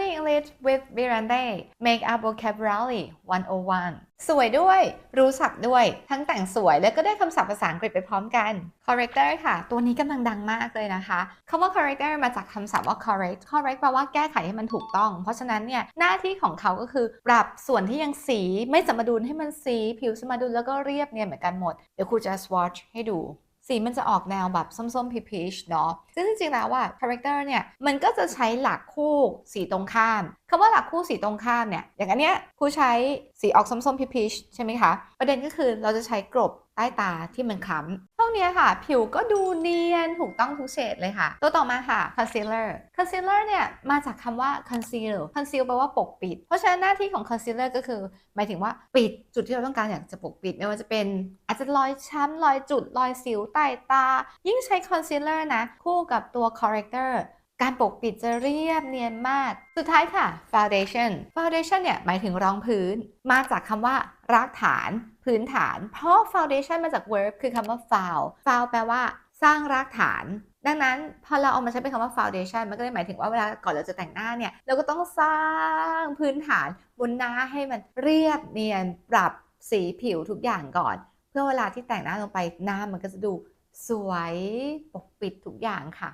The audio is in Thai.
Study English with Miranda Make up vocabulary 101 สวยด้วย รู้ศัพท์ด้วย ทั้งแต่งสวยแล้วก็ได้คำศัพท์ภาษาอังกฤษไปพร้อมกัน corrector ค่ะ ตัวนี้กำลังดังมากเลยนะคะคำว่า corrector มาจากคำศัพท์ว่า correct correct แปลว่าแก้ไขให้มันถูกต้อง เพราะฉะนั้นเนี่ยหน้าที่ของเขาก็คือ ปรับส่วนที่ยังสีไม่สมดุลให้มันสี ผิวสมดุลแล้วก็เรียบเนียนเหมือนกันหมด เดี๋ยวครูจะ swatch ให้ดู สีมันจะออกแนวแบบส้มๆพีชเนาะ ซึ่งจริงๆแล้วว่าคาแรคเตอร์เนี่ย มันก็จะใช้หลักคู่สีตรงข้ามคำว่าหลักคู่สีตรงข้ามเนี่ย อย่างอันเนี้ยครูใช้สีออกส้มๆพีชใช่ไหมคะ ประเด็นก็คือเราจะใช้กรบใต้ตาที่มันคล้ำ นี้ค่ะ ผิวก็ดูเนียนถูกต้องทุกเฉดเลยค่ะ ตัวต่อมาค่ะ concealer concealer เนี่ยมาจากคำว่า conceal conceal แปลว่าปกปิด เพราะฉะนั้นหน้าที่ของ concealer ก็คือ หมายถึงว่าปิดจุดที่เราต้องการอยากจะปกปิด ไม่ว่าจะเป็นอาจจะรอยช้ำรอยจุดรอยสิวใต้ตา ยิ่งใช้ concealer นะ คู่กับตัว corrector การปกปิดจะเรียบเนียนมาก สุดท้ายค่ะ foundation foundation เนี่ยหมายถึงรองพื้น มาจากคำว่ารากฐาน พื้นฐาน เพราะ foundation มาจาก verb คือคำว่า found found แปลว่า สร้างรากฐาน ดังนั้นพอเราเอามาใช้เป็นคำว่า foundation มันก็เลยหมายถึงว่าเวลาก่อนเราจะแต่งหน้าเนี่ยเราก็ต้องสร้างพื้นฐานบนหน้าให้มันเรียบเนียนปรับสีผิวทุกอย่างก่อน เพื่อเวลาที่แต่งหน้าลงไปหน้ามันก็จะดูสวยปกปิดทุกอย่างค่ะ